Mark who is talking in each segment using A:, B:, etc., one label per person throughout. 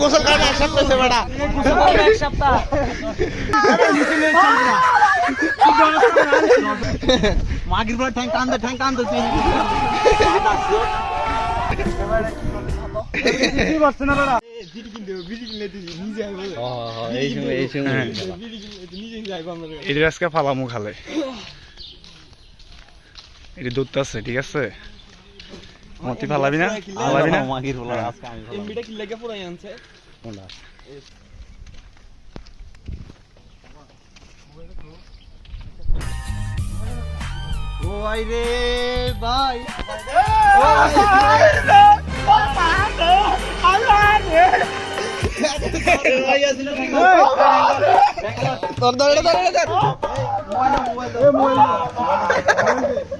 A: গোসল এক সপ্তাহ সে
B: এক সপ্তাহ
A: মাগির ঠ্যাং ঠ্যাং তুই।
C: এটা আজকে ফালামু খালে। এটা দুধ আছে, ঠিক আছে? মতি ফালাবি না ফালাবি না
A: মাগির বলে আজকে আমি
B: এমবিটা কি লাগে পুরাই আনছে
A: ও আই রে ভাই ও আই রে ভাই তোর ধরে ধরে ধরে ভাই রে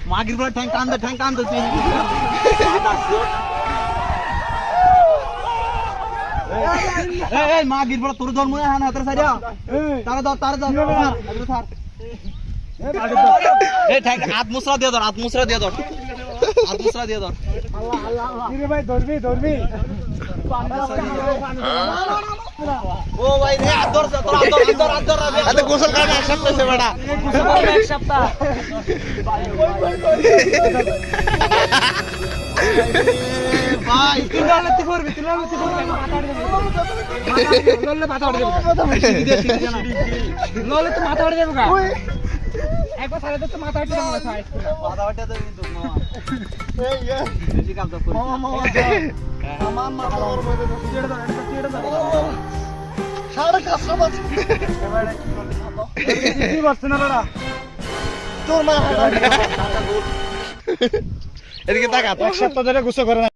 A: মাগির বলে ঠ্যাং টান দে ঠ্যাং টান দে তুই। এই এই মাগির বলে তোর জন্ম হ্যাঁ হাতের সাইডা। তারা ধর তারা ধর হাত মুসরা দিয়ে ধর হাত মুসরা দিয়ে ধর। হাত মুসরা দিয়ে ধর। ভাই রে হাত এত গোসল কারণে এক সপ্তাহ সে বেটা
B: এক সপ্তাহ
A: ভাই
B: তুই লড়তে করবি তুই লড়তে করবি লড়লে মাথা উঠে যাবে লড়লে তো মাথা উঠে যাবে একবার সাড়ে তো মাথা উঠে যাবে
A: মাথা বাটা তো কিন্তু মামা বেশি কাম তো করি মামা মামা মামা সাড়ে কাজটা বাজ তোর মা এদিকে তাকা
C: এক সপ্তাহ ধরে গুছো করে না।